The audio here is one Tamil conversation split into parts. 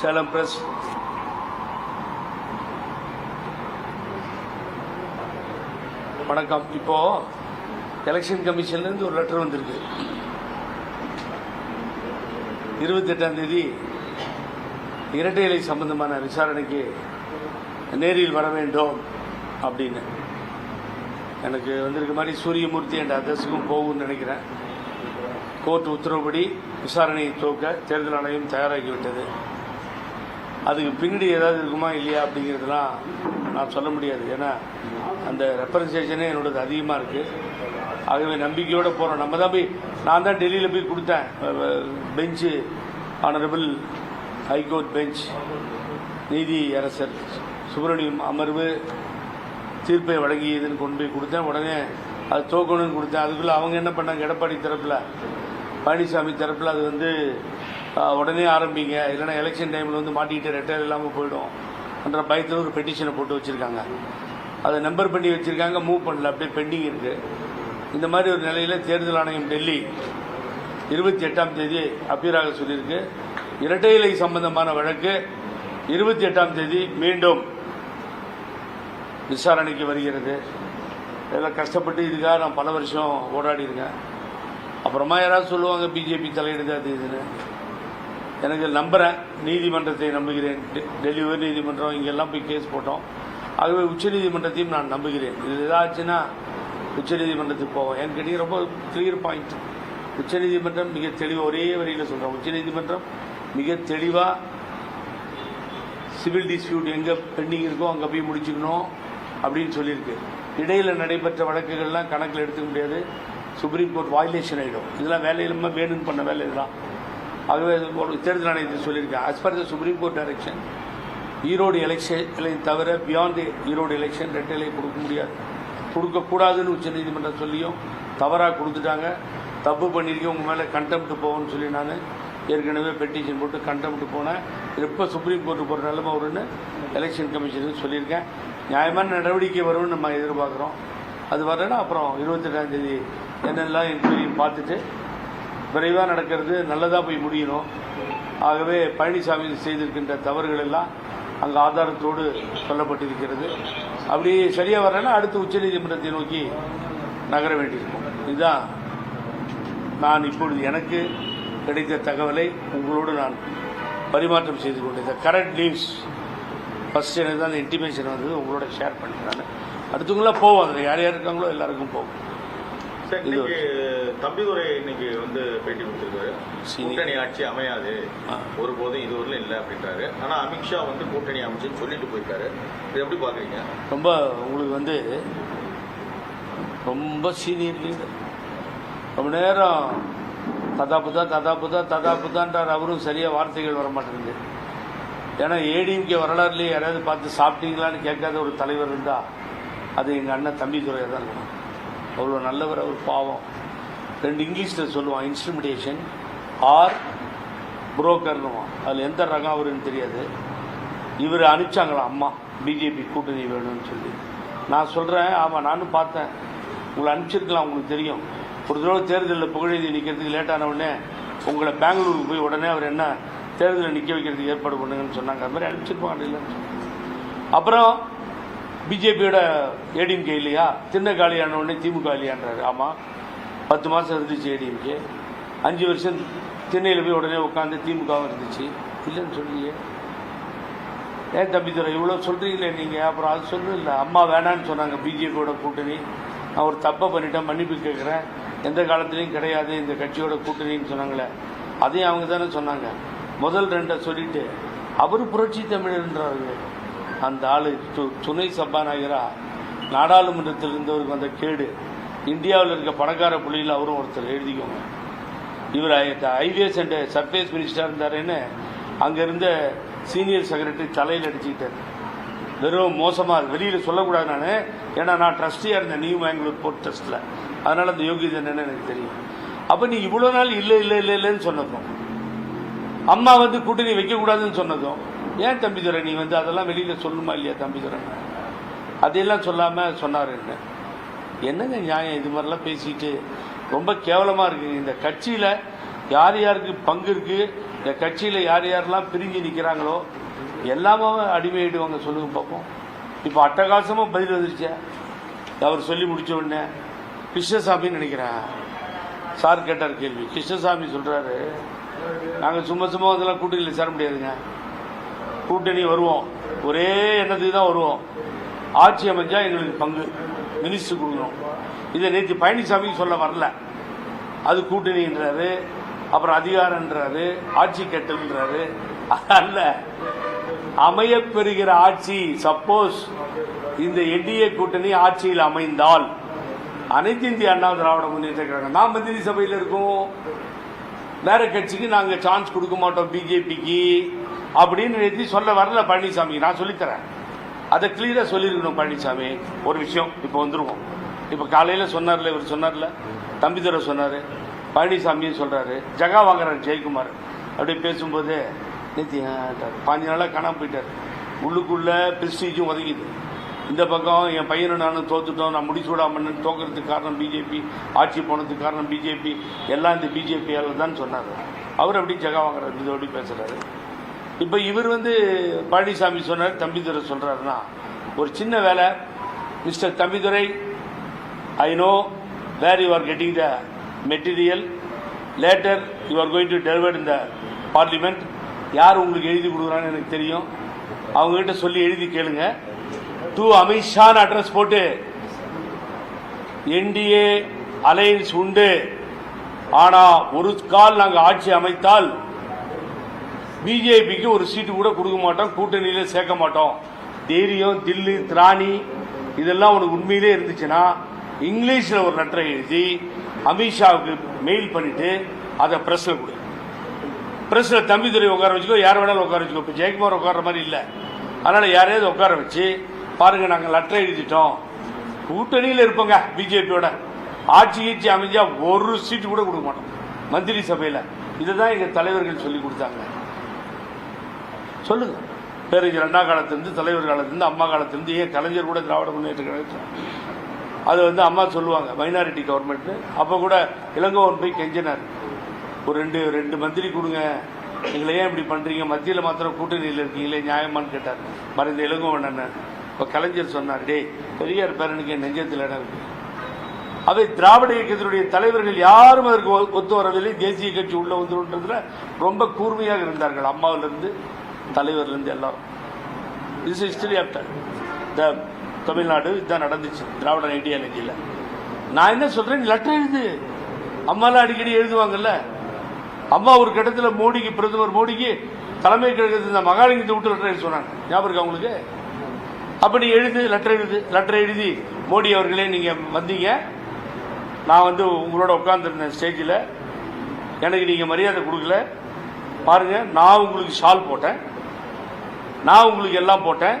சேலம் பிரஸ் வணக்கம். இப்போ எலெக்ஷன் கமிஷன்லேருந்து ஒரு லெட்டர் வந்திருக்கு. இருபத்தெட்டாம் தேதி இரட்டை இலை சம்பந்தமான விசாரணைக்கு நேரில் வர வேண்டும் அப்படின்னு. எனக்கு வந்திருக்க மாதிரி சூரியமூர்த்தி என்ற அட்ரஸுக்கும் போகும்னு நினைக்கிறேன். கோர்ட் உத்தரவுப்படி விசாரணையை துவக்க தேர்தல் ஆணையம் தயாராகிவிட்டது. அதுக்கு பின்னாடி ஏதாவது இருக்குமா இல்லையா அப்படிங்கிறதுலாம் நான் சொல்ல முடியாது. ஏன்னா அந்த ரெப்ரசன்டேஷனே என்னோடது அதிகமாக இருக்குது ஆகவே நம்பிக்கையோடு போகிறோம் நம்ம தான் போய் நான் தான் டெல்லியில் போய் கொடுத்தேன். பெஞ்சு ஆனரபிள் ஹைகோர்ட் பெஞ்ச் நீதி அரசர் சுப்பிரமணியம் அமர்வு தீர்ப்பை வழங்கியதுன்னு கொண்டு போய் கொடுத்தேன். உடனே அது தோக்கணும்னு கொடுத்தேன். அதுக்குள்ளே அவங்க என்ன பண்ணாங்க? எடப்பாடி தரப்பில் பழனிசாமி தரப்பில் அது வந்து உடனே ஆரம்பிங்க. இல்லைன்னா எலெக்ஷன் டைமில் வந்து மாட்டிக்கிட்டு ரிட்டையர் இல்லாமல் போயிடும். என்ற பயத்தில் ஒரு பெட்டிஷனை போட்டு வச்சுருக்காங்க. அதை நம்பர் பண்ணி வச்சுருக்காங்க மூவ் பண்ணல. அப்படியே பெண்டிங் இருக்குது இந்த மாதிரி ஒரு நிலையில் தேர்தல் ஆணையம் டெல்லி இருபத்தி எட்டாம் தேதி அப்பீராக சொல்லியிருக்கு. இரட்டை இலை சம்பந்தமான வழக்கு இருபத்தி எட்டாம் தேதி மீண்டும் விசாரணைக்கு வருகிறது. இதெல்லாம் கஷ்டப்பட்டு இதுக்காக நான் பல வருஷம் ஓடாடி இருக்கேன் அப்புறமா யாராவது சொல்லுவாங்க பிஜேபி தலையிடுது அது இதுன்னு. எனக்கு நம்புகிறேன் நீதிமன்றத்தை நம்புகிறேன். டெ- டெல்லி உயர் நீதிமன்றம் இங்கெல்லாம் போய் கேஸ் போட்டோம். ஆகவே உச்சநீதிமன்றத்தையும் நான் நம்புகிறேன். இது ஏதாச்சுன்னா உச்சநீதிமன்றத்துக்கு போவோம். ஏன்னு கேட்டீங்க ரொம்ப கிளியர் பாயிண்ட் உச்சநீதிமன்றம் மிக தெளிவாக ஒரே வரியில் சொல்கிறோம் உச்சநீதிமன்றம் மிக தெளிவாக சிவில் டிஸ்பியூட் எங்கே பெண்டிங் இருக்கோ அங்கே போய் முடிச்சுக்கணும் அப்படின்னு சொல்லியிருக்கு. இடையில் நடைபெற்ற வழக்குகள்லாம் கணக்கில் எடுத்துக்க முடியாது. சுப்ரீம் கோர்ட் வாயிலேஷன் ஆகிடும் இதெல்லாம் வேலையிலுமே வேணும்னு பண்ண வேலை இதெல்லாம் அதுவே தேர்தல் ஆணையத்தில் சொல்லியிருக்கேன். As per the supreme court direction Erode எலெக்ஷனை தவிர பியாண்ட் ஈரோடு எலெக்ஷன் ரெட்டைலை கொடுக்க முடியாது. கொடுக்கக்கூடாதுன்னு உச்சநீதிமன்றம் சொல்லியும் தவறாக கொடுத்துட்டாங்க. தப்பு பண்ணியிருக்கேன் உங்கள் மேலே கண்டெம்ட்டு போகும்னு சொல்லி நான் ஏற்கனவே பெட்டிஷன் போட்டு கண்டெம்ட்டு போனேன். எப்போ சுப்ரீம் கோர்ட்டு போகிற நிலைமை வரும்னு எலெக்ஷன் கமிஷனுக்கு சொல்லியிருக்கேன். நியாயமான நடவடிக்கை வரும்னு நம்ம எதிர்பார்க்குறோம். அது வரலன்னா அப்புறம் இருபத்தெட்டாம் தேதி என்னெல்லாம் என்கொயரியும் பார்த்துட்டு விரைவாக நடக்கிறது நல்லதாக போய் முடியணும். ஆகவே பழனிசாமி செய்திருக்கின்ற தவறுகள் எல்லாம் அங்கே ஆதாரத்தோடு சொல்லப்பட்டிருக்கிறது. அப்படி சரியாக வரலன்னா அடுத்து உச்சநீதிமன்றத்தை நோக்கி நகர வேண்டியிருக்கும். இதுதான் நான் இப்பொழுது எனக்கு கிடைத்த தகவலை உங்களோடு நான் பரிமாற்றம் செய்து கொண்டேன். கரண்ட் நியூஸ் ஃபஸ்ட் எனக்கு தான் அந்த இன்டிமேஷன் வந்தது. உங்களோட ஷேர் பண்ணுறேன் அடுத்தவங்களாம் போவோம் அதில் யார் யார் இருக்காங்களோ எல்லாருக்கும் போவோம் சார் இன்னைக்கு தம்பிதுரை இன்னைக்கு வந்து பேட்டி கொடுத்திருக்காரு. கூட்டணி ஆட்சி அமையாது. ஒருபோதும் இதுவரையிலும் இல்லை அப்படின்றாரு. ஆனா அமித்ஷா வந்து கூட்டணி அமைச்சுன்னு சொல்லிட்டு போயிருக்காரு. இது எப்படி பாக்குறீங்க ரொம்ப உங்களுக்கு வந்து ரொம்ப சீனியர் லீடர் ரொம்ப நேரம் ததாப்புதா ததாப்புதா ததாப்புதான்றார். அவரும் சரியாக வார்த்தைகள் வர மாட்டேங்குது. ஏன்னா ஏடிஎம்கே வரலாறுலேயே யாராவது பார்த்து சாப்பிட்டீங்களான்னு கேட்காத ஒரு தலைவர் இருந்தால் அது எங்கள் அண்ணன் தம்பி துறையாக தான் இருக்கணும் அவ்வளோ நல்லவர் அவர் பாவம். ரெண்டு இங்கிலீஷில் சொல்லுவான் இன்ஸ்ட்ருமெண்டேஷன் ஆர் புரோக்கர்னுவான் அதில் எந்த ரகம் அவருன்னு தெரியாது. இவர் அனுப்பிச்சாங்களாம் அம்மா பிஜேபி கூட்டணி வேணும்னு சொல்லி. நான் சொல்கிறேன் ஆமாம் நானும் பார்த்தேன். உங்களை அனுப்பிச்சிருக்கலாம் உங்களுக்கு தெரியும். ஒரு தடவை தேர்தலில் புகழெழுதி நிற்கிறதுக்கு லேட்டான உடனே உங்களை பெங்களூருக்கு போய் உடனே அவர் என்ன தேர்தலில் நிற்க வைக்கிறதுக்கு ஏற்பாடு பண்ணுங்கன்னு சொன்னாங்க. அது மாதிரி அனுப்பிச்சிருப்பாங்க இல்லைன்னு அப்புறம் பிஜேபியோட ஏடிஎம்கே இல்லையா? தின்ன காலியான உடனே திமுக இல்லையான்றாரு. ஆமாம் பத்து மாதம் இருந்துச்சு ஏடிஎம்கே. அஞ்சு வருஷம் திண்ணையில் போய் உடனே உட்காந்து திமுகவும் இருந்துச்சு. இல்லைன்னு சொல்லியே ஏன் தம்பி துறை இவ்வளோ சொல்கிறீங்களே நீங்கள் அப்புறம் அது சொல்லல இல்லை. அம்மா வேணான்னு சொன்னாங்க பிஜேபியோட கூட்டணி. நான் ஒரு தப்பை பண்ணிட்டேன் மன்னிப்பு கேட்குறேன் எந்த காலத்துலேயும் கிடையாது இந்த கட்சியோட கூட்டணின்னு சொன்னாங்களே. அதையும் அவங்க தானே சொன்னாங்க. முதல் ரெண்டை சொல்லிவிட்டு அவர் புரட்சி தமிழன்றாரு அந்த ஆள் து துணை சபாநாயகராக நாடாளுமன்றத்தில் இருந்தவருக்கு வந்த கேடு. இந்தியாவில் இருக்க பணக்கார புள்ளியில் அவரும் ஒருத்தர் எழுதிக்கோங்க. இவர் ஐவிஎஸ் அண்ட் சர்ஃபேஸ் மினிஸ்டராக இருந்தாருன்னு அங்கே இருந்த சீனியர் செக்ரட்டரி தலையில் அடிச்சுக்கிட்டார். வெறும் மோசமாக வெளியில் சொல்லக்கூடாது நான். ஏன்னா நான் ட்ரஸ்டியாக இருந்தேன். நியூ மேங்களூர் போர்ட் ட்ரஸ்ட்டில் அதனால் அந்த யோகியதை என்னன்னு எனக்கு தெரியும். அப்போ நீ இவ்வளோ நாள் இல்லை இல்லை இல்லை இல்லைன்னு சொன்னதும் அம்மா வந்து கூட்டணி வைக்கக்கூடாதுன்னு சொன்னதும் ஏன் தம்பிதுரை நீ வந்து அதெல்லாம் வெளியில் சொல்லணுமா இல்லையா தம்பிதுரை அதையெல்லாம் சொல்லாமல் சொன்னார் என்ன? என்னங்க நியாயம்? இது மாதிரிலாம் பேசிட்டு ரொம்ப கேவலமாக இருக்குது இந்த கட்சியில் யார் யாருக்கு பங்கு இருக்குது இந்த கட்சியில் யார் யாரெல்லாம் பிரிஞ்சு நிற்கிறாங்களோ எல்லாமே அடிமையிடுவாங்க சொல்லுங்க பார்ப்போம். இப்போ அட்டகாசமாக பதில் வந்துருச்சே. அவர் சொல்லி முடிச்ச உடனே கிருஷ்ணசாமின்னு நினைக்கிறேன். சார் கேட்டார் கேள்வி. கிருஷ்ணசாமி சொல்கிறாரு நாங்கள் சும்மா சும்மா அதெல்லாம் கூட்டிகளில் சேர முடியாதுங்க. கூட்டணி வருவோம். ஒரே எண்ணத்துக்கு தான் வருவோம். ஆட்சி அமைஞ்சா எங்களுக்கு பங்கு. மினிஸ்டர் கொடுக்கணும். இதை நேற்று பழனிசாமிக்கு சொல்ல வரல. அது கூட்டணின்றாரு அப்புறம் அதிகாரன்றாரு ஆட்சி கட்டல்ன்றாரு. அல்ல அமையப்பெறுகிற ஆட்சி சப்போஸ் இந்த என்டிஏ கூட்டணி ஆட்சியில் அமைந்தால் அனைத்து இந்திய அண்ணா திராவிட முன்னேற்ற கழகம் நான் மந்திரி சபையில் இருக்கோம். வேற கட்சிக்கு நாங்கள் சான்ஸ் கொடுக்க மாட்டோம் பிஜேபிக்கு அப்படின்னு எழுதி சொல்ல வரல பழனிசாமி. நான் சொல்லித்தரேன். அதை கிளியரா சொல்லியிருக்கணும் பழனிசாமி. ஒரு விஷயம் இப்போ வந்துருவோம். இப்போ காலையில் சொன்னார்ல இவர் சொன்னார்ல? தம்பிதுரை சொன்னார். பழனிசாமியும் சொல்கிறாரு ஜகா வாங்குறாரு ஜெயக்குமார். அப்படியே பேசும்போது நேற்று பாஞ்சு நாளாக காணாமல் போயிட்டார். உள்ளுக்குள்ள பிரிஸ்டீஜும் ஒதுங்கிது இந்த பக்கம் என் பையனை நானும் தோத்துட்டோம். நான் முடிச்சூடாமன்னு தோக்கிறதுக்கு காரணம் பிஜேபி ஆட்சி போனதுக்கு காரணம் பிஜேபி எல்லாம் இந்த பிஜேபியால் தான் சொன்னார். அவர் அப்படி ஜகா வாங்குறாரு இதோடு பேசுகிறாரு இப்போ இவர் வந்து பழனிசாமி சொன்னார் தம்பிதுரை சொல்றாருன்னா ஒரு சின்ன வேலை mister Thambidurai I know where you are getting the material later you are going to deliver இந்த பார்லிமெண்ட் யார் உங்களுக்கு எழுதி கொடுக்குறான்னு எனக்கு தெரியும். அவங்ககிட்ட சொல்லி எழுதி கேளுங்க. டூ அமித்ஷான் அட்ரஸ் போட்டு என்டிஏ அலையன்ஸ் உண்டு ஆனால் ஒரு கால் நாங்கள் ஆட்சி அமைத்தால் பிஜேபிக்கு ஒரு சீட்டு கூட கொடுக்க மாட்டோம் கூட்டணியில சேர்க்க மாட்டோம். தைரியம் தில்லு திராணி இதெல்லாம் உனக்கு உண்மையிலே இருந்துச்சுன்னா இங்கிலீஷில் ஒரு லெட்டரை எழுதி அமித்ஷாவுக்கு மெயில் பண்ணிட்டு அதை பிரஸ்ல கொடு. பிரஸ்ல தம்பிதுரை உட்கார வச்சுக்கோ யார் வேணாலும் உட்கார வச்சுக்கோ. இப்போ ஜெயக்குமார் உட்கார்ற மாதிரி இல்லை. அதனால யாரையாவது உட்கார வச்சு பாருங்க நாங்கள் லெட்டர் எழுதிட்டோம். கூட்டணியில் இருப்போங்க பிஜேபியோட. ஆட்சி கீட்சி அமைஞ்சா ஒரு சீட்டு கூட கொடுக்க மாட்டோம். மந்திரி சபையில். இதுதான் எங்கள் தலைவர்கள் சொல்லி கொடுத்தாங்க. சொல்லுங்க. பேரறிஞர் அண்ணா காலத்திலிருந்து தலைவர் காலத்திலிருந்து அம்மா காலத்திலிருந்து ஏன் கலைஞர் கூட திராவிட முன்னேற்ற கழகத்தில்? அது வந்து அம்மா சொல்லுவாங்க மைனாரிட்டி கவர்மெண்ட்டு அப்போ கூட இளங்கோவன் போய் கெஞ்சினார். ஒரு ரெண்டு ரெண்டு மந்திரி கொடுங்க. எங்களை ஏன் இப்படி பண்ணுறீங்க மத்தியில் மாத்திரம் கூட்டணியில் இருக்கீங்களே நியாயமான்னு கேட்டார். மறைந்த இளங்கோவன் அண்ணன். இப்போ கலைஞர் சொன்னார் டேய் பெரியார் பேரனுக்கு என் நெஞ்சத்தில் இடம் இருக்கு அவை திராவிட இயக்கத்தினுடைய தலைவர்கள் யாரும் அதற்கு ஒ- ஒத்து வரவில்லை. தேசிய கட்சி உள்ள வந்துன்றதுல ரொம்ப கூர்மையாக இருந்தார்கள். அம்மாவிலிருந்து தலைவர்லேருந்து எல்லாரும் is history after the Tamil Nadu இதுதான் நடந்துச்சு திராவிட ஐடியாலஜியில் நான் என்ன சொல்கிறேன் லெட்டர் எழுது. அம்மாலாம் அடிக்கடி எழுதுவாங்கல்ல? அம்மா ஒரு கட்டத்தில் மோடிக்கு பிரதமர் மோடிக்கு தலைமை கழகத்தில் இந்த மகாலிங்கத்தை விட்டு லெட்டர் எழுதி சொன்னாங்க. ஞாபகம் இருக்கா உங்களுக்கு? அப்படி எழுது லெட்டர் எழுது லெட்டர் எழுதி மோடி அவர்களே நீங்கள் வந்தீங்க. நான் வந்து உங்களோட உட்காந்துருந்தேன் ஸ்டேஜில் எனக்கு நீங்கள் மரியாதை கொடுக்கல. பாருங்க நான் உங்களுக்கு ஷால் போட்டேன். நான் உங்களுக்கு எல்லாம் போட்டேன்.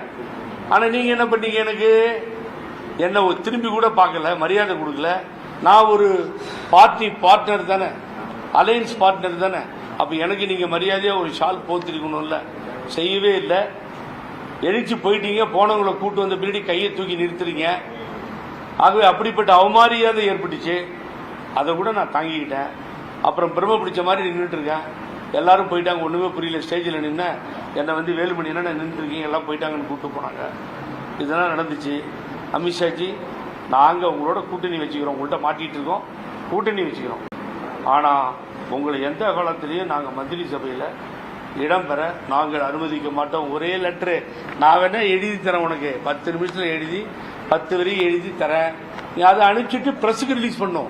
ஆனால் நீங்கள் என்ன பண்ணீங்க எனக்கு? என்ன திரும்பி கூட பார்க்கல மரியாதை கொடுக்கல. நான் ஒரு பார்ட்டி பார்ட்னர் தானே அலையன்ஸ் பார்ட்னர் தானே. அப்போ எனக்கு நீங்கள் மரியாதையாக ஒரு ஷால் போத்திருக்கணும்ல. செய்யவே இல்லை. எழுச்சி போயிட்டீங்க போனவங்களை கூட்டு வந்த பின்னாடி கையை தூக்கி நிறுத்துறீங்க. ஆகவே அப்படிப்பட்ட அவமாரியாதை ஏற்பட்டுச்சு. அதை கூட நான் தாங்கிக்கிட்டேன். அப்புறம் பிரம்ம பிடிச்ச மாதிரி நின்றுட்டு இருக்கேன் எல்லாரும் போயிட்டாங்க ஒன்றுமே புரியல. ஸ்டேஜில் நின்று என்னை வந்து வேலுமணி என்ன நின்றுருக்கீங்க எல்லாம் போயிட்டாங்கன்னு கூப்பிட்டு போனாங்க. இதெல்லாம் நடந்துச்சு. அமித்ஷாஜி நாங்கள் உங்களோட கூட்டணி வச்சுக்கிறோம். உங்கள்கிட்ட மாட்டிகிட்டு இருக்கோம். கூட்டணி வச்சுக்கிறோம். ஆனால் உங்களை எந்த காலத்திலையும் நாங்கள் மந்திரி சபையில் இடம்பெற நாங்கள் அனுமதிக்க மாட்டோம். ஒரே லெட்ரு நான் வேணா எழுதி தரேன் உனக்கு. பத்து நிமிஷத்தில் எழுதி பத்து வரையும் எழுதி தரேன். நீ அதை அனுப்பிச்சிட்டு ப்ரெஸ்ஸுக்கு ரிலீஸ் பண்ணும்.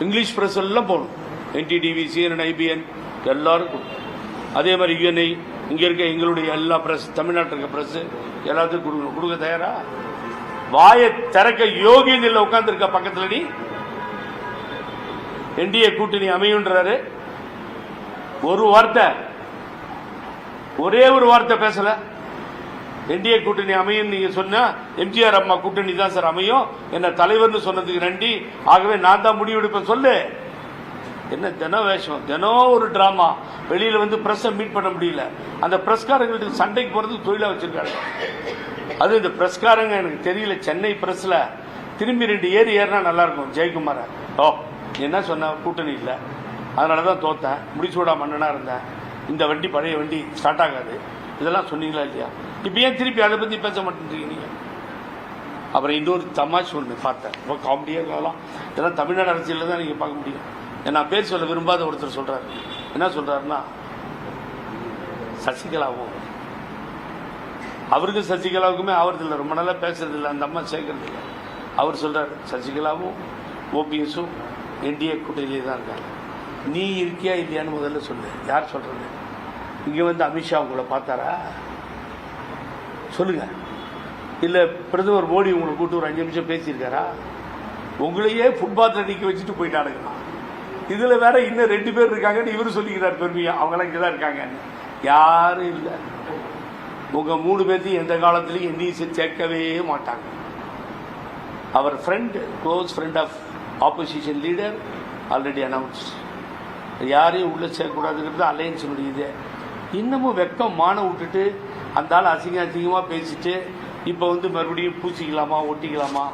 இங்கிலீஷ் ப்ரெஸ் எல்லாம் போகணும் என்டிடிவி சிஎன்என் ஐபிஎன் எல்லாரும் கொடுக்கணும் அதே மாதிரி யுஎன்ஐ இங்கே இருக்க எங்களுடைய எல்லா ப்ரெஸ் தமிழ்நாட்டில் இருக்க ப்ரெஸ் எல்லாத்துக்கும் கொடுக்கணும் கொடுக்க தயாரா? வாயை திறக்க யோகியங்களில் உட்காந்துருக்க பக்கத்தில் நீ. என்டிஏ கூட்டணி அமையுன்றாரு ஒரு வார்த்தை ஒரே ஒரு வார்த்தை பேசல. என்டிஏ கூட்டணி அமையும் நீங்க சொன்னா எம்ஜிஆர் அம்மா கூட்டணி தான் சார் அமையும். என்ன தலைவர்னு சொன்னதுக்கு நன்றி ஆகவே நான் தான் முடிவெடுப்பேன் சொல்லு. என்ன தின வேஷம் தினம் ஒரு டிராமா வெளியில வந்து ப்ரெஸ்ஸை மீட் பண்ண முடியல. அந்த பிரஸ்காரங்களுக்கு சண்டைக்கு போகிறதுக்கு தொழிலா வச்சிருக்காங்க. அது இந்த பிரஸ்காரங்க எனக்கு தெரியல. சென்னை பிரஸ்ல திரும்பி ரெண்டு ஏறி ஏறினா நல்லா இருக்கும் ஜெயக்குமார. ஓ என்ன சொன்ன? கூட்டணி இல்லை. அதனால தான் தோத்தேன் முடிச்சூடா மன்னனாக இருந்தேன். இந்த வண்டி பழைய வண்டி ஸ்டார்ட் ஆகாது. இதெல்லாம் சொன்னீங்களா இல்லையா? இப்போ ஏன் திருப்பி அதை பற்றி பேச மாட்டேன்றீங்க நீங்கள் அப்புறம் இன்னொரு தமாஷ் ஒன்று பார்த்தேன். ரொம்ப காமெடியாக இருக்கலாம். இதெல்லாம் தமிழ்நாடு அரசியலில் தான் நீங்கள் பார்க்க முடியும். நான் பேர் சொல்ல விரும்பாத ஒருத்தர் சொல்கிறார் என்ன சொல்கிறாருன்னா சசிகலாவும். அவருக்கு சசிகலாவுக்குமே ஆவறதில்லை ரொம்ப நாளாக பேசுறது இல்லை அந்த அம்மா சேர்க்கறது இல்லை. அவர் சொல்கிறார் சசிகலாவும் ஓபிஎஸும் என்டிஏ கூட்டணியிலே தான் இருக்காங்க. நீ இருக்கியா இல்லையான்னு முதல்ல சொல்லு. யார் சொல்கிறது இங்கே வந்து அமித்ஷா உங்களை பார்த்தாரா? சொல்லுங்க. இல்லை பிரதமர் மோடி உங்களை கூப்பிட்டு ஒரு அஞ்சு நிமிஷம் பேசியிருக்காரா? உங்களையே ஃபுட்பாத்தில் நிற்க வச்சுட்டு போயிட்டானுங்க இதில் வேற இன்னும் ரெண்டு பேர் இருக்காங்கன்னு இவரு சொல்லிக்கிறார் பெருமையா. அவங்களாம் இங்கே தான் இருக்காங்க யாரும் இல்லை. உங்கள் மூணு பேர்த்தையும் எந்த காலத்துலையும் எந்நீசம் சேர்க்கவே மாட்டாங்க. அவர் friend close friend of opposition leader already announce யாரையும் உள்ளே சேர்க்கக்கூடாதுங்கிறது அலையன்ஸினுடைய இது. இன்னமும் வெக்கம் மான விட்டுட்டு அந்த ஆள் அசிங்க அசிங்கமாக பேசிட்டு இப்போ வந்து மறுபடியும் பூசிக்கலாமா ஒட்டிக்கலாமா?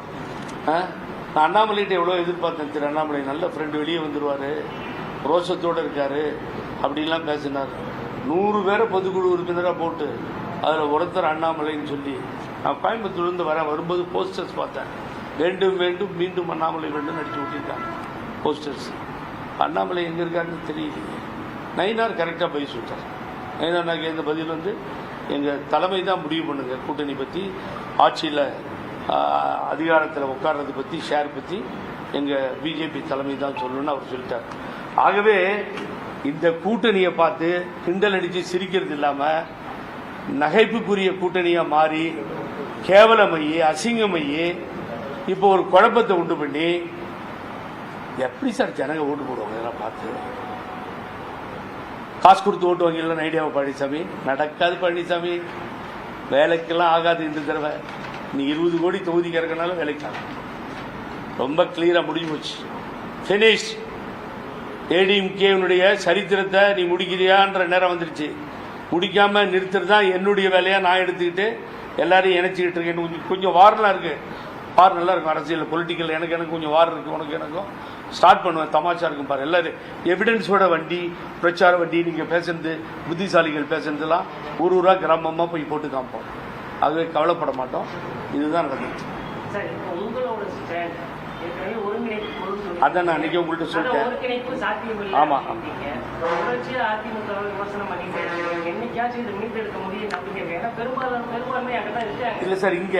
ஆ? நான் அண்ணாமலைகிட்ட எவ்வளோ எதிர்பார்த்தேன் திரு அண்ணாமலை நல்ல ஃப்ரெண்டு வெளியே வந்துடுவார் ரோஷத்தோடு இருக்கார். அப்படின்லாம் பேசினார். நூறு பேரை பொதுக்குழு உறுப்பினராக போட்டு அதில் ஒருத்தர் அண்ணாமலைன்னு சொல்லி. நான் கோயம்புத்தூர்லேருந்து வரேன் வரும்போது போஸ்டர்ஸ் பார்த்தேன். வேண்டும் வேண்டும் மீண்டும் அண்ணாமலை வேண்டும் நடிச்சு விட்டிருக்காங்க போஸ்டர்ஸ் அண்ணாமலை எங்கே இருக்காருன்னு தெரியலையே. நயினார் கரெக்டாக பதில் சொல்லிட்டார் நயினார் நாங்கள் எந்த பதில் வந்து எங்கள் தலைமை தான் முடிவு பண்ணுங்க கூட்டணி பற்றி ஆட்சியில் அதிகாரத்தில் உட்கார்றது பற்றி ஷேர் பற்றி எங்கள் பிஜேபி தலைமை தான் சொல்லணும்னு அவர் சொல்லிட்டார். ஆகவே இந்த கூட்டணியை பார்த்து கிண்டல் அடித்து சிரிக்கிறது இல்லாமல் நகைப்புக்குரிய கூட்டணியாக மாறி கேவலமையி அசிங்கமையி இப்போ ஒரு குழப்பத்தை உண்டு பண்ணி எப்படி சார் ஜனங்க ஓட்டு போடுவாங்க இதெல்லாம் பார்த்து? காசு கொடுத்து ஓட்டு வாங்கிடலாம் ஐடியாவை பழனிசாமி. நடக்காது பழனிசாமி. வேலைக்கெல்லாம் ஆகாது இந்த தடவை. நீ இருபது கோடி தொகுதிக்கு இறக்கினாலும் வேலைக்கு ரொம்ப கிளியராக முடிஞ்சு போச்சு. ஃபினிஷ் ஏடிஎம்கேனுடைய சரித்திரத்தை நீ முடிக்கிறியான்ற நேரம் வந்துருச்சு. முடிக்காம நிறுத்துறது தான் என்னுடைய வேலையா நான் எடுத்துக்கிட்டு எல்லாரையும் இணைச்சிக்கிட்டு இருக்கேன். கொஞ்சம் கொஞ்சம் வாரெலாம் இருக்கு. வார் நல்லா இருக்கும் அரசியல் பொலிட்டிக்கல் எனக்கு எனக்கு கொஞ்சம் வார் இருக்கு உனக்கு எனக்கும். ஸ்டார்ட் பண்ணுவேன் தமாஷா இருக்கும் பாரு. எல்லாரும் எவிடன்ஸோட வண்டி பிரச்சார வண்டி நீங்கள் பேசுறது புத்திசாலிகள் பேசுறதுலாம் ஊர் ஊராக கிராமமாக போய் போட்டு காமிப்போம். ஆகவே கவலைப்பட மாட்டோம். இதுதான் நடந்துச்சு. அதான் நான் அன்னைக்கு உங்கள்ட்ட அந்த சொல்லிட்டேன். ஆமா. இல்ல சார் இங்க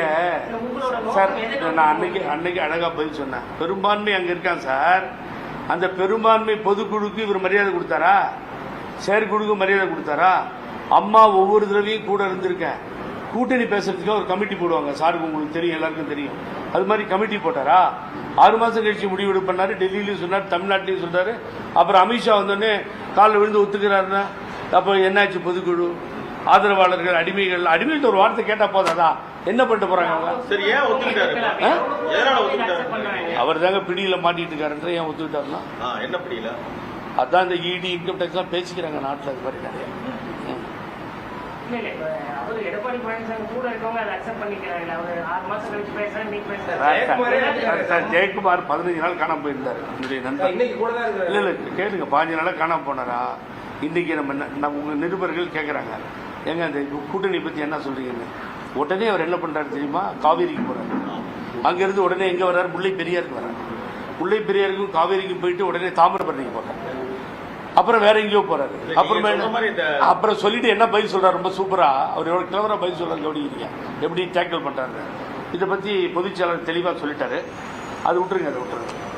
சார் நான் அன்னைக்கு அன்னைக்கு அழகா பதில் சொன்னேன். பெரும்பான்மை அங்க இருக்கான் சார். அந்த பெரும்பான்மை பொதுக்குழுக்கு இவர் மரியாதை கொடுத்தாரா? செயற்குழுக்கு மரியாதை கொடுத்தாரா? அம்மா ஒவ்வொரு தடவையும் கூட இருந்திருக்கேன். கூட்டணி பேசுறதுக்கு ஒரு கமிட்டி போடுவாங்க. சாருக்கு உங்களுக்கு தெரியும் எல்லாருக்கும் தெரியும். அது மாதிரி கமிட்டி போட்டாரா? ஆறு மாசம் கழிச்சு முடிவு பண்ணாரு. டெல்லியிலையும் சொன்னார் தமிழ்நாட்டிலையும் சொன்னாரு அப்புறம் அமித்ஷா வந்தோடனே காலில் விழுந்து ஒத்துக்கிறாருன்னா அப்போ என்னாச்சு பொதுக்குழு? ஆதரவாளர்கள் அடிமைகள் அடிமைகள் ஒரு வார்த்தை கேட்டா போதாதா என்ன பண்ணிட்டு போறாங்க அவங்க. அவர் தாங்க பிடியில மாட்டிட்டு இருக்காருன்ற ஏன் ஒத்துக்கிட்டாருன்னா? என்ன புரியல அதான் இந்த இடி இன்கம் டேக்ஸ்லாம் பேசிக்கிறாங்க நாட்டில் அது மாதிரி நிறைய ம். இல்ல, இல்ல, இப்ப அவரு எடப்பாடி பழனிசாமி கூட இருக்கவங்க அதை accept பண்ணிக்கிறாங்கல்ல. அவரு ஆறு மாசம் கழிச்சு பேசுறேன், இன்னைக்கு பேசுறேன். சார், சார், ஜெயக்குமார் பதினஞ்சு நாள் காணாம போயிருந்தாரு. என்னுடைய நண்பர். இன்னைக்கு கூட தான் இல்ல இல்ல கேளுங்க. பாஞ்சு நாளா காணாம போனாரா? இன்னைக்கு நம்ம நம்ம உங்க நிருபர்கள் கேக்குறாங்க. ஏங்க அந்த கூட்டணி பத்தி என்ன சொல்றீங்கன்னு? உடனே அவர் என்ன பண்றாரு தெரியுமா? காவேரிக்கு போறாரு. அங்க இருந்து உடனே எங்க வர்றாரு? முல்லை பெரியாருக்கு வர்றாரு. முல்லை பெரியாருக்கும் காவேரிக்கும் போயிட்டு உடனே தாமிரபரணிக்கு போறாரு. அப்புறம் வேற எங்கேயோ போறாரு. அப்புறமே அப்புறம் சொல்லிட்டு என்ன பதில் சொல்றாரு? ரொம்ப சூப்பரா. அவர் எவ்வளவு கிளவரா பதில் சொல்றாரு கவனிக்கிறீங்க. எப்படி டேக்கிள் பண்றாரு? இதை பத்தி பொதுச் செயலாளர் தெளிவா சொல்லிட்டாரு. அது விட்டுருங்க அதை விட்டுருங்க.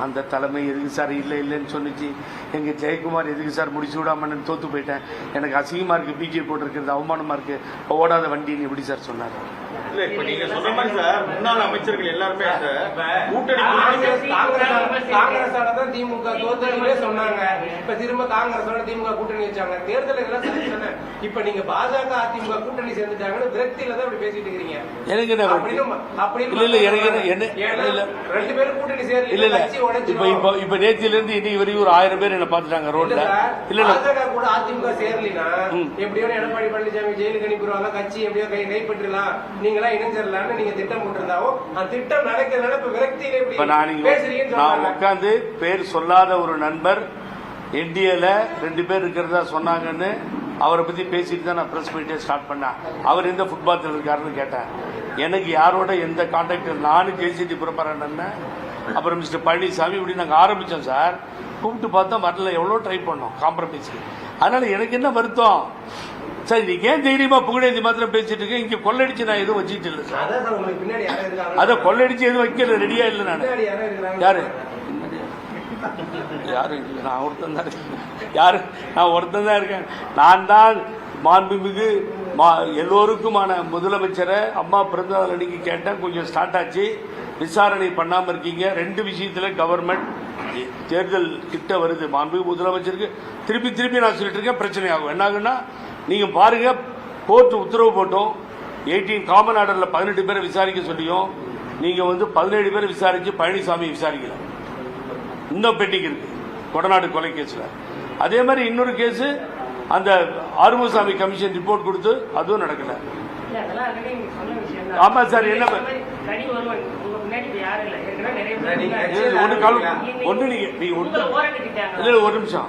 அந்த தலைமை எதுக்கு சார்? இல்லை இல்லைன்னு சொன்னிச்சு. எங்க ஜெயக்குமார் எதுக்கு சார் முடிச்சு விடாமன்னு தோத்து போயிட்டேன். எனக்கு அசிங்கமா இருக்கு பிஜேபி போட்டிருக்கிறது அவமானமா இருக்கு. ஓடாத வண்டின்னு எப்படி சார் சொன்னார்? இல்ல இப்ப நீங்க சொன்ன மாதிரி சார் முன்னாள் அமைச்சர்கள் எல்லாருமே அந்த இப்ப கூட்டணி காங்கிரஸ் குறித்து காங்கிரஸ் காங்கிரஸால தான் திமுக தோத்ததுன்னே சொன்னாங்க. இப்ப திரும்ப காங்கிரஸோட திமுக கூட்டணி வச்சாங்க. தேர்தல் இதெல்லாம் சரி தானே இப்ப நீங்க பாஜக அதிமுக கூட்டணி சேர்ந்துட்டாங்கன்னு விரக்தியில தான் இப்படி பேசிட்டு இருக்கீங்க. எனக்கு என்ன அப்படின்னு அப்படின்னு இல்ல இல்ல எனக்கு என்ன- என்ன ஏன்னா, இல்ல ரெண்டு பேரும் கூட்டணி இல்ல சேரல இல்ல இப்ப இப்ப இப்ப நேத்தில இருந்து இன்னைக்கு வரைக்கும் ஒரு ஆயிரம் பேர் என்ன பாத்துட்டாங்க ரோட்ல இல்ல இல்ல. பாஜக கூட அதிமுக சேரலினா. எப்படியோ எடப்பாடி பழனிசாமி ஜெயிலுக்கு அனுப்பிடுவாங்க கட்சி எப்படியோ கை கைப்பற்றலாம். நீங்க எல்லாம் இணைஞ்சிடலாம்னு நீங்க திட்டம் போட்டிருந்தாவும் அந்த திட்டம் நடக்கிறதுனால இப்ப விரக்தியில இப்ப இப்படி நான் பேசுறீங்கன்னு உட்காந்து பேர் சொல்லாத ஒரு நண்பர் என்டிஏல ரெண்டு பேர் இருக்கிறதா சொன்னாங்கன்னு அவரை பத்தி பேசிட்டு தான் நான் பிரஸ் மீட்டே ஸ்டார்ட் பண்ணேன். அவர் எந்த ஃபுட்பாத்தில் இருக்காருன்னு கேட்டேன். எனக்கு யாரோட எந்த கான்டாக்ட் நானும் ஜேசிடி புறப்பறேன் அப்புறம் மிஸ்டர் பழனிசாமி இப்படி நாங்கள் ஆரம்பித்தோம் சார். கூப்பிட்டு பார்த்தா வரல எவ்வளோ ட்ரை பண்ணோம் காம்ப்ரமைஸ்க்கு அதனால எனக்கு என்ன வருத்தம்? சரி நீ ஏன் தைரியமா புகழேந்தி மாத்திரம் பேசிட்டு இருக்கேன் இங்க கொள்ளடிச்சு நான் எதுவும் வச்சுட்டு இல்லை சார். அதை கொள்ளடிச்சு எதுவும் வைக்கல ரெடியா இல்லை நான். யாரும் யாரு யாரு? நான் ஒருத்தன் தான் இருக்கேன். யாரு? நான் ஒருத்தன் தான் இருக்கேன். நான் தான் மாண்புமிகு மா எல்லோருக்குமான முதலமைச்சரை அம்மா பிறந்தநாள் அன்னைக்கு கேட்டேன். கொஞ்சம் ஸ்டார்ட் ஆச்சு. விசாரணை பண்ணாமல் இருக்கீங்க. ரெண்டு விஷயத்தில் கவர்மெண்ட் தேர்தல் கிட்ட வருது. மாண்புமிகு முதலமைச்சருக்கு. திருப்பி திருப்பி நான் சொல்லிட்டு இருக்கேன். பிரச்சனை ஆகும். என்ன ஆகுன்னா நீங்கள் பாருங்க கோர்ட் உத்தரவு போட்டோம். எயிட்டீன் காமன் ஆர்டரில் பதினெட்டு பேரை விசாரிக்க சொல்லியும் நீங்கள் வந்து பதினேழு பேரை விசாரித்து பழனிசாமி விசாரிக்கல. இன்னும் பெண்டிங் இருக்கு கொடநாடு கொலை கேஸ்ல. அதே மாதிரி இன்னொரு கேஸ் அந்த ஆறுமுகசாமி கமிஷன் ரிப்போர்ட் கொடுத்து அதுவும் நடக்கல. இல்ல, அதெல்லாம் already நீங்க சொன்ன விஷயம் தான். ஆமா சார், என்ன. ஏற்கனவே நிறைய பேர் நீங்க ஒரு நிமிஷம்.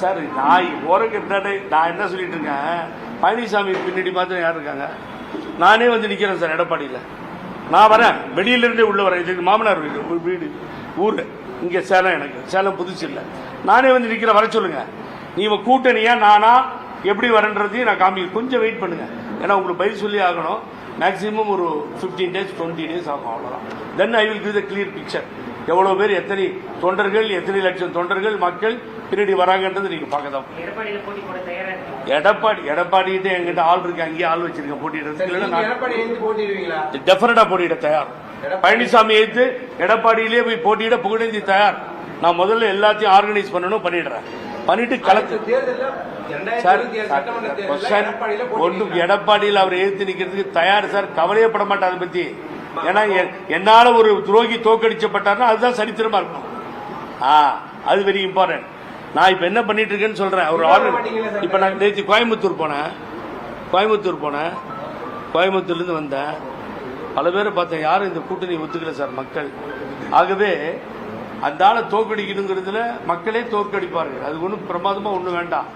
சார் நான் ஓரங்கிட்டாடே நான் என்ன சொல்லிட்டு இருக்கேன்? பழனிசாமி பின்னாடி பார்த்து யார் இருக்காங்க? நானே வந்து நிற்கிறேன் சார் எடப்பாடியில். நான் வரேன். வெளியிலேருந்தே உள்ளே வரேன். இதுக்கு மாமனார் வீடு வீடு ஊர். இங்கே சேலம் எனக்கு. சேலம் புதுசு இல்லை நானே வந்து நிற்கிறேன் வர சொல்லுங்க. நீ இவன் கூட்டணியா நானா? எப்படி வரேன்றதையும் நான் காமி கொஞ்சம் வெயிட் பண்ணுங்க. ஏன்னா உங்களுக்கு பதில் சொல்லி ஆகணும். மேக்ஸிமம் ஒரு ஃபிஃப்டீன் டேஸ் டுவெண்ட்டி டேஸ் ஆகும். அவ்வளோதான் then I will give the clear picture எவ்வளோ பேர் எத்தனை தொண்டர்கள் எத்தனை லட்சம் தொண்டர்கள் மக்கள் பின்னாடி வராங்கன்றது நீங்க பார்க்க தான் எடப்பாடியில போட்டி போட தயாரா இருக்கீங்க. எடப்பாடி எடப்பாடிகிட்ட எங்கிட்ட ஆள் இருக்கு அங்கேயே ஆள் வச்சிருக்கேன் எடப்பாடி போட்டிடுவீங்களா? டெஃபினட்டா போட்டியிட தயார். பழனிசாமி எடுத்து எடப்பாடியிலே போய் போட்டியிட புகழேந்தி தயார். நான் முதல்ல எல்லாத்தையும் ஆர்கனைஸ் பண்ணணும் பண்ணிடுறேன். பண்ணிட்டு கலத்து கொஸ்டின் எடப்பாடியில அவர் எதிர்த்து நிக்கிறதுக்கு தயார் சார். கவலையப்பட மாட்டேன் அதை பத்தி. ஏன்னா என்னால ஒரு துரோகி தோக்கடிச்சப்பட்டார்னா அதுதான் சரித்திரமா இருக்கும் ஆ அது வெரி இம்பார்ட்டன்ட் நான் இப்ப என்ன பண்ணிட்டு இருக்கேன்னு சொல்றேன். ஒரு ஆர்டர்? இப்ப நான் நேற்று கோயம்புத்தூர் போனேன். கோயம்புத்தூர் போனேன். கோயம்புத்தூர்லேருந்து வந்தேன். பல பேரை பார்த்தேன். யாரும் இந்த கூட்டணி ஒத்துக்கல சார் மக்கள். ஆகவே அந்த ஆளை தோற்கடிக்கணுங்கிறதுல மக்களே தோற்கடிப்பார்கள். அது ஒன்றும் பிரமாதமாக ஒன்றும் வேண்டாம்.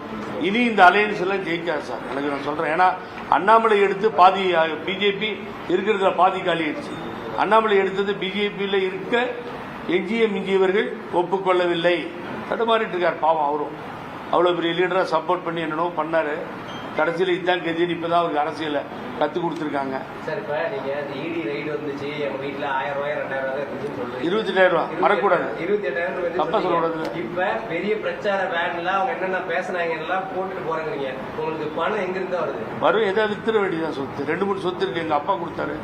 இனி இந்த அலையன்ஸ் எல்லாம் ஜெயிக்காது சார். எனக்கு நான் சொல்கிறேன் ஏன்னா அண்ணாமலை எடுத்து பாதி பிஜேபி இருக்கிறதுல பாதி காலி ஆயிடுச்சு. அண்ணாமலை எடுத்தது பிஜேபியில் இருக்க எஞ்சிய மிஞ்சியவர்கள் ஒப்புக்கொள்ளவில்லை. தடுமாறிட்டு இருக்கார். பாவம் அவரும். அவ்வளோ பெரிய லீடராக சப்போர்ட் பண்ணி என்னென்னவோ பண்ணார். கடைசியில் இதுதான் கதின்னு இப்போ தான் அவருக்கு அரசியலை கற்றுக் கொடுத்துருக்காங்க. சார் இப்ப நீங்க இந்த இடி ரைடு வந்துச்சு எங்க வீட்டுல ஆயிரம் ரூபாய் ரெண்டாயிரம் ரூபாய் இருந்துச்சுன்னு சொல்றீங்க. இருபத்தெட்டாயிரம் ரூபா மறக்கூடாது இருபத்தி எட்டாயிரம் ரூபாய் தப்பா சொன்னீங்க. சொல்லக்கூடாது. இப்ப பெரிய பிரச்சார வேன்ல அவங்க என்னென்ன பேசுனாங்க எல்லாம் போட்டுட்டு போறாங்க உங்களுக்கு பணம் எங்க இருந்தா வருது? வரும் ஏதாவது வித்துற வேண்டியதான் சொத்து. ரெண்டு மூணு சொத்து இருக்கு. எங்கள் அப்பா கொடுத்தாரு.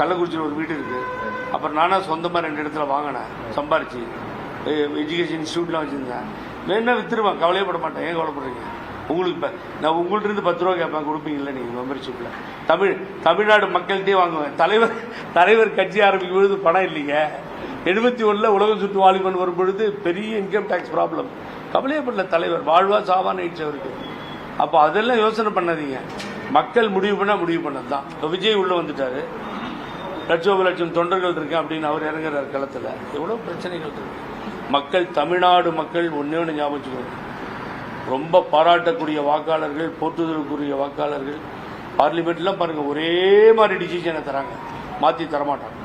கள்ளக்குறிச்சியில் ஒரு வீடு இருக்கு. அப்புறம் நானா சொந்தமாக ரெண்டு இடத்துல வாங்கினேன் சம்பாரிச்சு. எஜுகேஷன் இன்ஸ்டியூட்லாம் வச்சுருந்தேன். வேணா வித்துருவேன். கவலையப்பட மாட்டேன். ஏன் கவலைப்படுறீங்க? உங்களுக்கு இப்போ நான் உங்கள்கிட்ட இருந்து பத்து ரூபா கேட்பேன் கொடுப்பீங்களா நீங்கள் மெம்பர்ஷிப்பில் தமிழ் தமிழ்நாடு மக்கள்கிட்டே வாங்குவேன். தலைவர் தலைவர் கட்சி ஆரம்பிக்கும் பொழுது பணம் இல்லைங்க. எழுபத்தி ஒன்றில் உலகம் சுற்று வாலிபன் வரும் பொழுது பெரிய இன்கம் டேக்ஸ் ப்ராப்ளம் கவலையப்படல தலைவர். வாழ்வா சாவான்னு ஆயிடுச்சு அவருக்கு. அப்போ அதெல்லாம் யோசனை பண்ணாதீங்க. மக்கள் முடிவு பண்ணால் முடிவு பண்ணது தான் இப்போ விஜய் உள்ளே வந்துட்டாரு. லட்சோப லட்சம் தொண்டர்கள் இருக்கேன் அப்படின்னு அவர் இறங்குறார் களத்தில். எவ்வளோ பிரச்சனைகள் இருக்கு. மக்கள் தமிழ்நாடு மக்கள் ஒன்றே ஒன்று ஞாபகம் வச்சுக்கணும். ரொம்ப பாராட்டக்கூடிய வாக்காளர்கள் போற்றுதலுக்குரிய வாக்காளர்கள். பார்லிமெண்ட்லாம் பாருங்கள் ஒரே மாதிரி டிசிஷனை தராங்க. மாற்றி தரமாட்டாங்க.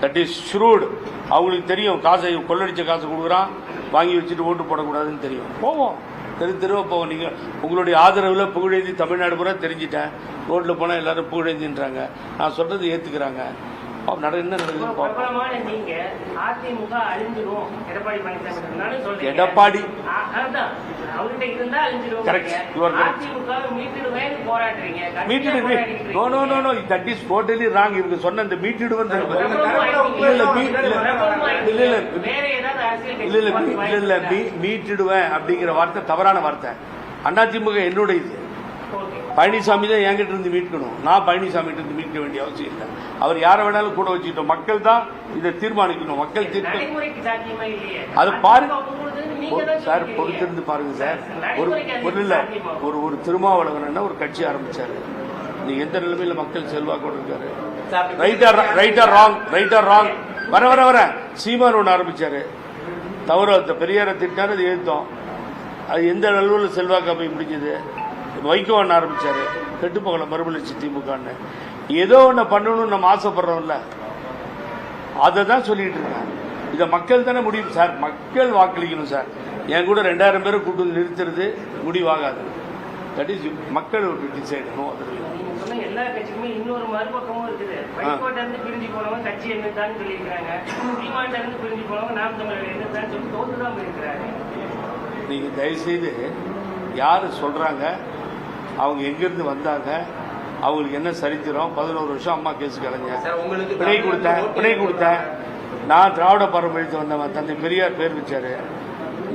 தட் இஸ் ஷ்ரூடு அவங்களுக்கு தெரியும் காசை கொள்ளடிச்ச காசு கொடுக்குறான் வாங்கி வச்சுட்டு ஓட்டு போடக்கூடாதுன்னு தெரியும். போவோம். தெரு தெருவாக போவோம். நீங்கள் உங்களுடைய ஆதரவில் புகழேந்தி தமிழ்நாடு பூரா தெரிஞ்சிட்டேன். ரோட்டில் போனால் எல்லோரும் புகழேந்தின்றாங்க. நான் சொல்கிறது ஏற்றுக்கிறாங்க நட என்ன அழிஞ்சிரும். எடப்பாடி கட்சியா மீட்டிடு போராடிட்டு no no no. No that is totally wrong இவங்க சொன்ன இந்த மீட்டிடுவன். இல்ல, இல்ல, இல்ல, இல்ல, இல்ல. மீட்டிடுவேன் அப்படிங்கிற வார்த்தை தவறான வார்த்தை. அதிமுக என்னோட இது. பழனிசாமி தான் என்கிட்ட இருந்து மீட்கணும். நான் பழனிசாமி இருந்து மீட்க வேண்டிய அவசியம் இல்லை. அவர் யாரை வேணாலும் கூட வச்சுக்கிட்டோம் மக்கள் தான் இதை தீர்மானிக்கணும். மக்கள் தீர்ப்பு அது பாரு அதிமுக போகுது, நீங்க தான் சார். பொறுத்திருந்து பாருங்க சார். ஒரு அது ஒரு? ஒரு திருமாவளவன் ஒரு கட்சி ஆரம்பிச்சாரு. நீங்க எந்த நிலைமையில மக்கள் செல்வாக்கோடு இருக்காரு? ரைட்டா ரைட்டா ராங் ரைட்டா ராங் வர வர வர. சீமான் ஒன்று ஆரம்பிச்சாரு. தவறு அந்த பெரியாரை திட்டாரு அது எழுத்தோம் அது எந்த அளவில் செல்வாக்கா போய் முடிஞ்சது? வைகோ ஒன்று ஆரம்பிச்சாரு. கெட்டுப்போகல மறுமலர்ச்சி திமுகன்னு ஏதோ ஒன்று பண்ணணும்னு நம்ம ஆசைப்படுறோம்ல. அதை தான் சொல்லிட்டு இருக்கேன் இதை மக்கள் தானே முடியும் சார். மக்கள் வாக்களிக்கணும் சார். என் கூட ரெண்டாயிரம் பேரை கூட்டு வந்து நிறுத்துறது முடிவாகாது. தட் இஸ் மக்கள் டிசைட் நோ சொன்ன எல்லா கட்சிக்குமே இன்னொரு மறுபக்கமும் இருக்குது. வைகோட்ட இருந்து பிரிஞ்சு போனவங்க கட்சி என்னதான் சொல்லியிருக்காங்க சீமான்ட்ட இருந்து பிரிஞ்சு போனவங்க நாம் தமிழர் என்னதான் சொல்லி தோத்துதான் போயிருக்கிறாங்க நீங்கள் தயவுசெய்து யார் சொல்கிறாங்க அவங்க எங்கேருந்து வந்தாங்க? அவங்களுக்கு என்ன சரித்திரம்? பதினோரு வருஷம் அம்மா கேஸ் உங்களுக்கு பிணை கொடுத்தேன் பிணை கொடுத்தேன். நான் திராவிட பாரம்பரியத்தை வந்தவன் தந்தை பெரியார் பேர் வச்சாரு.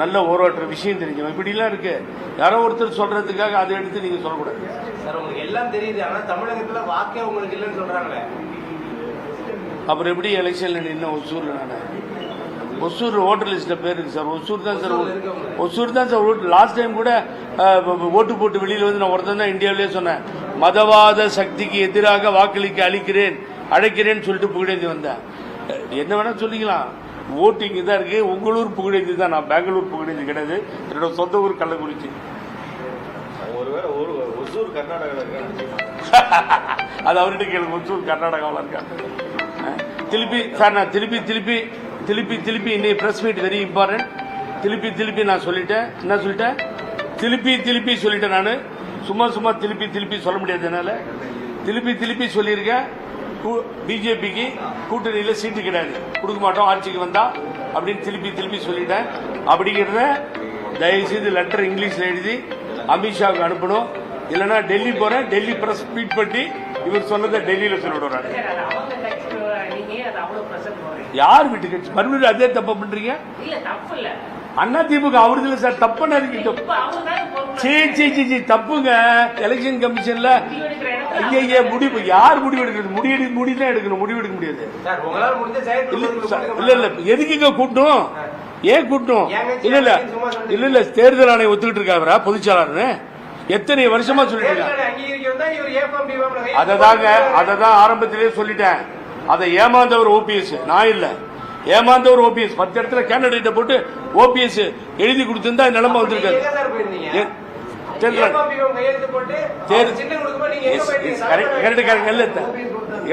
நல்ல ஓரோட்டுற விஷயம் தெரிஞ்சவன். இப்படிலாம் இருக்கு. யாரோ ஒருத்தர் சொல்றதுக்காக அதை எடுத்து நீங்க சொல்லக்கூடாது. சார் உங்களுக்கு எல்லாம் தெரியுது. ஆனா தமிழகத்துல வாக்கே உங்களுக்கு இல்லைன்னு சொல்றாங்களே அப்புறம் எப்படி எலெக்ஷன்ல நின்ன ஒசூர்ல நான். ஒசூர் ஓட்டர் லிஸ்ட்ல பேர் இருக்கு சார். ஒசூர் தான் சார். ஒசூர் தான் சார் ஓட்டு. லாஸ்ட் டைம் கூட ஓட்டு போட்டு வெளியில வந்து நான் ஒருத்தன் தான் இந்தியாவிலே சொன்னேன். மதவாத சக்திக்கு எதிராக வாக்களிக்க அளிக்கிறேன் அழைக்கிறேன்னு சொல்லிட்டு புகழேந்தி வந்தேன். என்ன வேணா சொல்லிக்கலாம். ஓட்டு இங்கே தான் இருக்கு. உங்களூர் புகழேந்தி தான். நான் பெங்களூர் புகழேந்தி கிடையாது. என்னோட சொந்த ஊர் கள்ளக்குறிச்சி. ஒசூர் இருக்கான்னு அது அவர்கிட்ட கேளுங்க ஒசூர் கர்நாடகாவில் இருக்காங்க அஹ், திருப்பி சார் நான் திருப்பி திருப்பி திருப்பி திருப்பி இன்னைக்கு ப்ரெஸ் மீட் வெரி இம்பார்ட்டன்ட் திருப்பி திருப்பி நான் சொல்லிட்டேன். என்ன சொல்லிட்டேன்? திருப்பி திருப்பி சொல்லிட்டேன் நான். சும்மா சும்மா திருப்பி திருப்பி சொல்ல முடியாது திருப்பி திருப்பி சொல்லியிருக்கேன். பிஜேபிக்கு கூட்டணியில் சீட்டு கிடையாது. கொடுக்க மாட்டோம் ஆட்சிக்கு வந்தா அப்படின்னு திருப்பி திருப்பி சொல்லிட்டேன். அப்படிங்கிறத தயவுசெய்து லெட்டர் இங்கிலீஷில் எழுதி அமித்ஷாவுக்கு அனுப்பணும். இல்லைன்னா டெல்லி போறேன். டெல்லி பிரஸ் ட்வீட் பண்ணி இவர் சொன்னதை டெல்லியில் சொல்லிவிடுறாரு சார் அது அவங்க கட்சி நீங்க ஏன் அது அவ்வளவு பிரசன்ட் போறீங்க யார் வீட்டு கட்சி மறுபடியும் அதே தப்ப பண்றீங்க? அண்ணா திமுக அவருது இல்ல சார் தப்பு பண்ணாதீங்க இப்ப அவங்க தான் பொறுப்பு சீ சீ சீ சீ தப்புங்க. எலெக்ஷன் கமிஷன்ல ஐயா முடிவு. யார் முடிவு எடுக்கிறது முடிவு முடிவு தான் எடுக்கணும் முடிவு எடுக்க முடியாது இல்ல இல்ல இல்ல. எதுக்குங்க கூட்டம் ஏன் கூட்டம் இல்ல இல்ல. இல்ல இல்ல. தேர்தல் ஆணையம் ஒத்துக்கிட்டு இருக்காரா பொதுச்செயலாளர் எத்தனை வருஷமா சொல்லிட்டு இருக்காங்க? தேர்தலை அங்கீகரிக்கிறது தான் இவர் ஏஃபம் டிஃபம் அதை தாங்க அதை தான் ஆரம்பத்திலேயே சொல்லிட்டேன். அதை ஏமாந்தவர் ஓபிஎஸ் நான் இல்ல. ஏமாந்தவர் ஓபிஎஸ் பத்து இடத்துல கேண்டிடேட்டை போட்டு ஓபிஎஸ் எழுதி கொடுத்திருந்தா நிலைமை இல்ல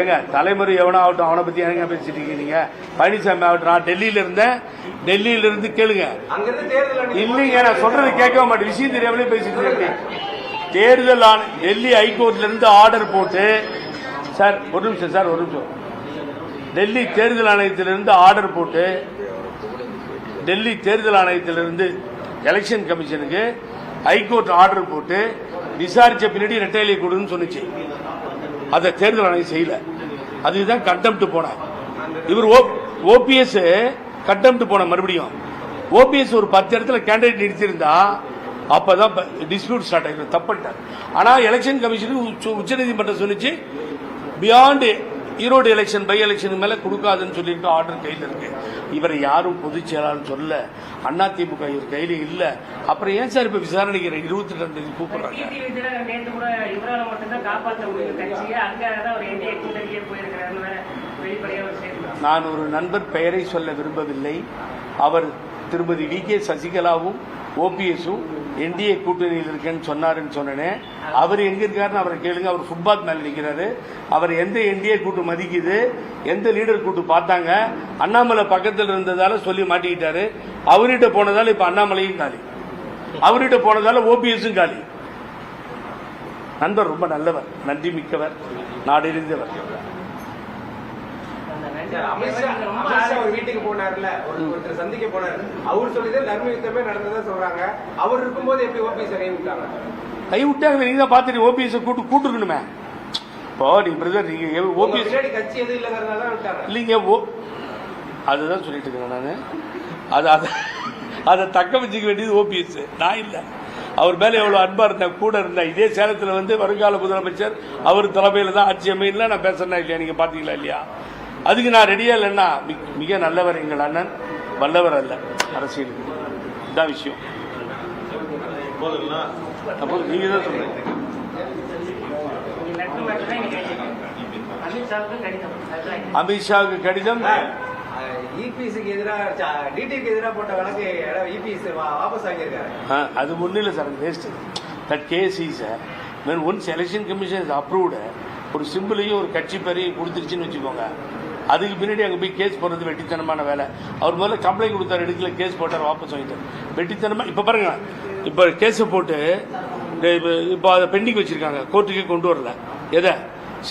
ஏங்க தலைமுறை எவனா ஆகட்டும் அவனை பத்தி எனக்கு பேசிட்டு இருக்கீங்க? பழனிசாமி ஆகட்டும் நான் டெல்லியில இருந்தேன். டெல்லியில இருந்து கேளுங்க. இல்லைங்க நான் சொல்றது கேட்க மாட்டேன். விஷயம் தெரியாமலே பேசிட்டு இருக்கேன். தேர்தல் டெல்லி ஹைகோர்ட்ல இருந்து ஆர்டர் போட்டு சார் ஒரு நிமிஷம் சார் ஒரு நிமிஷம். டெல்லி தேர்தல் ஆணையத்திலிருந்து ஆர்டர் போட்டு டெல்லி தேர்தல் ஆணையத்திலிருந்து எலெக்ஷன் கமிஷனுக்கு ஹைகோர்ட் ஆர்டர் போட்டு விசாரிச்ச பின்னாடி ரெட்டையிலே கொடுன்னு சொன்னிச்சு. அதை தேர்தல் ஆணையம் செய்யல. அதுதான் கண்டெம்ட் போன. இவர் ஓபிஎஸ் கண்டெம்ட் போன மறுபடியும். ஓபிஎஸ் ஒரு பத்து இடத்துல கேண்டிடேட் நிறுத்தியிருந்தா அப்பதான் டிஸ்பியூட் ஸ்டார்ட் ஆகிடும் தப்பிட்டார் ஆனா எலெக்ஷன் கமிஷனுக்கு உச்சநீதிமன்றம் சொன்னிச்சு beyond Erode election by election மேல கொடுக்காதுன்னு சொல்லிட்டு ஆர்டர் கையில் இருக்கு. இவரை யாரும் பொதுச் செயலாளர் சொல்ல அண்ணா திமுக இவர் கையில இல்ல. அப்புறம் ஏன் சார் இப்ப விசாரணைக்கு இருபத்தி ரெண்டாம் தேதி கூப்பிடுறாங்க? நான் ஒரு நண்பர் பெயரை சொல்ல விரும்பவில்லை. அவர் திருமதி வி கே சசிகலாவும் ஓபிஎஸும் என்டிஏ கூட்டணியில் இருக்கேன்னு சொன்னாருன்னு சொன்னேன். அவர் எங்க இருக்காருன்னு அவரை கேளுங்க. அவர் ஃபுட்பாத் மேல நிற்கிறாரு அவர் எந்த என்டிஏ கூட்டு மதிக்குது? எந்த லீடர் கூட்டு பார்த்தாங்க? அண்ணாமலை பக்கத்தில் இருந்ததால சொல்லி மாட்டிக்கிட்டாரு. அவர்கிட்ட போனதால இப்ப அண்ணாமலையும் காலி. அவர்கிட்ட போனதால ஓபிஎஸும் காலி. நண்பர் ரொம்ப நல்லவர். நன்றி மிக்கவர். நாடறிந்தவர் அந்த நன்றி சார், அமித்ஷா நீங்க ரொம்ப அமித்ஷா ஒரு ஆரோக்கியம் வீட்டுக்கு போனார்ல ஒரு ஒருத்தர் சந்திக்க போனாரு. அவர் சொல்லிதான் தர்ம யுத்தமே நடந்ததா சொல்றாங்க. அவர் இருக்கும்போது எப்படி ஓபிஎஸ் கை விட்டாங்க? கை விட்டாங்க நீங்க தான் பார்த்துட்டு ஓபிஎஸ் கூட்டு கூட்டுருக்கணுமே. இப்போ நீ பிரதர் நீங்க ஓபிஎஸ் கட்சி எதுவும் இல்லைங்கிறதுனால தான் விட்டாங்க. இல்லைங்க ஓ அதுதான் சொல்லிட்டு இருக்கேன் நான். அது அதை அதை தக்க வச்சுக்க வேண்டியது ஓபிஎஸ் நான் இல்லை. அவர் மேல எவ்வளவு அன்பா இருந்தேன் கூட இருந்தேன் இதே சேலத்துல வந்து வருங்கால முதலமைச்சர் அவர் தலைமையில தான் ஆட்சி அமையல நான் பேசுறேன்னா இல்லையா? நீங்க பாத்தீங்களா இல்லையா? அதுக்கு நான் ரெடியா இல்லைன்னா மிக நல்லவர் எங்கள் அண்ணன் வல்லவர் அல்ல அரசியலுக்கு இதான் விஷயம். அப்போ நீங்க தான் அதுதான் அமித்ஷாவுக்கு கடிதம். அது ஒன்றும் இல்லை sir waste that case is once election commission is approved ஒரு சிம்பிளையும் ஒரு கட்சி பேரையும் கொடுத்துருச்சுன்னு வச்சுக்கோங்க. அதுக்கு பின்னாடி அங்கே போய் கேஸ் போடுறது வெட்டித்தனமான வேலை. அவர் முதல்ல கம்ப்ளைண்ட் கொடுத்தாரு எடுக்கல கேஸ் போட்டார் வாபஸ் வாங்கிட்டார். வெட்டித்தனமாக இப்போ பாருங்க இப்போ கேஸை போட்டு இப்போ- இப்போ அதை பெண்டிங் வச்சிருக்காங்க. கோர்ட்டுக்கே கொண்டு வரல. எதை?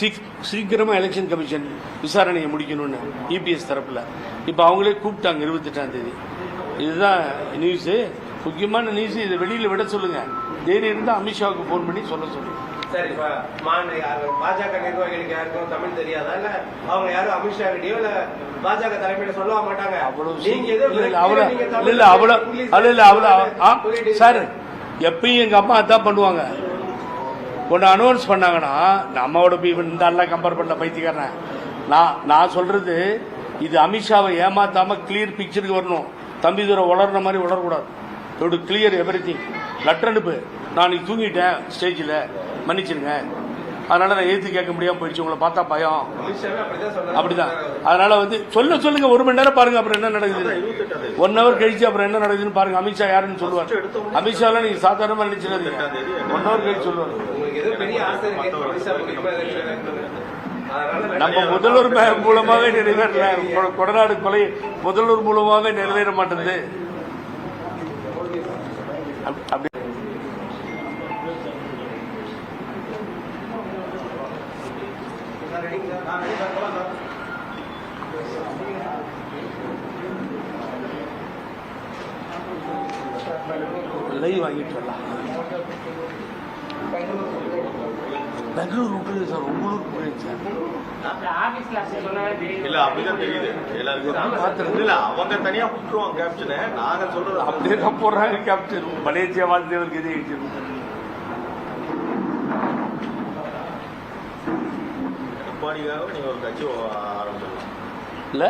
சீக் சீக்கிரமாக எலெக்ஷன் கமிஷன் விசாரணையை முடிக்கணும்னு இபிஎஸ் தரப்பில். இப்போ அவங்களே கூப்பிட்டாங்க இருபத்தெட்டாம் தேதி. இதுதான் நியூஸு முக்கியமான நியூஸ் இதை வெளியில் விட சொல்லுங்க. தைரியம் இருந்தால் அமித்ஷாவுக்கு ஃபோன் பண்ணி சொல்ல சொல்லுங்க. சரி இப்ப மாநில யாரு- பாஜக நிர்வாகிகளுக்கு யாருக்கும் தமிழ் தெரியாதா? இல்ல அவங்க யாரும் அமித்ஷா கிட்டயோ இல்ல பாஜக தலைமையில சொல்ல மாட்டாங்க? அவ்வளவு நீங்க ஏதோ இல்ல, அவ்வளவு நீங்க இல்ல தமிழ் இல்ல அவ்வளோ இங்கிலீஷ் இல்ல இல்ல அவ்வளோ ஆ, சொல்லிட்டு சார் எப்பயும் எங்க அம்மா அதான் பண்ணுவாங்க. ஒன்று அனௌன்ஸ் பண்ணாங்கன்னா இவன் இந்த எல்லாம் கம்பேர் பண்ணல பைத்தியக்காரன். நான் நான் சொல்றது இது அமித்ஷாவை ஏமாத்தாம கிளியர் பிக்சருக்கு வரணும். தம்பி தூரம் வளர்ற மாதிரி வளரக்கூடாது இதோட கிளியர் எவ்ரி திங் லெட்டர் அனுப்பு. நான் தூங்கிட்டேன் ஸ்டேஜில் மன்னிச்சிருங்க. அதனால நான் எதிர்த்து கேட்க முடியாம போயிடுச்சு. உங்களை பார்த்தா பயம். அப்படிதான் அதனால வந்து சொல்ல சொல்லுங்க. ஒரு மணி நேரம் பாருங்க அப்புறம் என்ன நடக்குது? ஒன் ஹவர் கழிச்சு அப்புறம் என்ன நடக்குதுன்னு பாருங்க. அமித்ஷா யாருன்னு சொல்லுவார். அமித்ஷாலாம் நீங்க சாதாரணமா நினைச்சிடாதீங்க. ஒன் ஹவர் கழிச்சு சொல்லுவார். நம்ம முதல்வர் மூலமாவே நிறைவேறல. கொடநாடு கொலை முதல்வர் மூலமாவே நிறைவேற மாட்டேங்குது. அப்படி- அப்படி லைவ் வாங்கிட்டு வரலாம் பெங்களூர் விட்டுருது சார் உங்களுக்கு போயிடுச்சு சார் இல்ல அப்படிதான் தெரியுது. எல்லாருக்கும். இல்ல அவங்க தனியா விட்டுருவாங்க கேப்ஷனை நாங்க சொல்றது அப்படியே தான் போடுறாங்க கேப்டன் மலேசியா வாழ்ந்தவருக்கு எழுதிருக்கு எடப்பாடிக்காக நீங்க ஒரு கட்சி ஆரம்பிச்சிடலாம் இல்ல?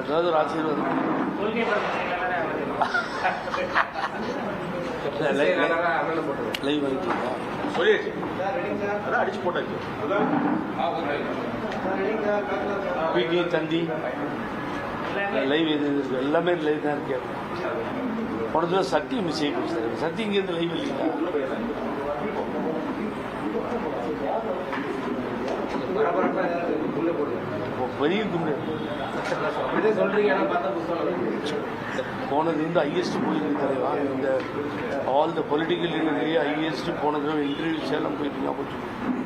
ஏதாவது ஒரு ஆசீர்வாதம். லைவ் வாங்கிட்டீங்களா சொல்லிடுச்சு அதான் அடிச்சு போட்டாச்சு. பிடி தந்தி எல்லாமே லைவ் இருக்கு எல்லாமே லைவ் தான் இருக்கு போன தடவை சக்தி மிஸ் ஆகி போச்சு சார் சக்தி இங்கேருந்து லைவ் இல்லைங்களா பரபரப்பா ஏதாவது உள்ள போடுங்க இப்போ பெரிய போனது வந்து ஹையஸ்ட் போயிருக்கு தலைவா இந்த ஆல் த பொலிட்டிக்கல் லீடர்லேயே ஹையஸ்ட் போன தடவை இன்டர்வியூ சேலம் போயிட்டு ஞாபகம்.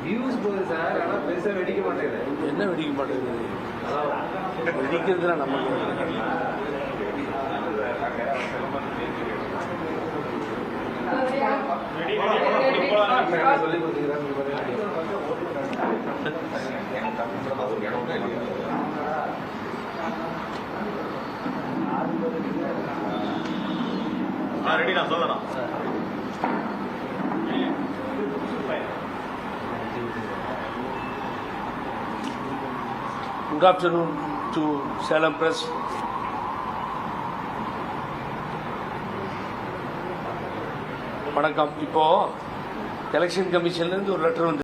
வியூஸ் போகுது சார் ஆனா பெருசா வெடிக்க மாட்டேங்குது. என்ன வெடிக்க மாட்டேங்குது? வெடிக்கிறதுனா நமக்கு சொல்லி அவருக்கு இடம் இல்லையா ஆ ready good afternoon to Salem press வணக்கம். இப்போ எலெக்ஷன் கமிஷன்லேருந்து ஒரு லெட்டர் வந்து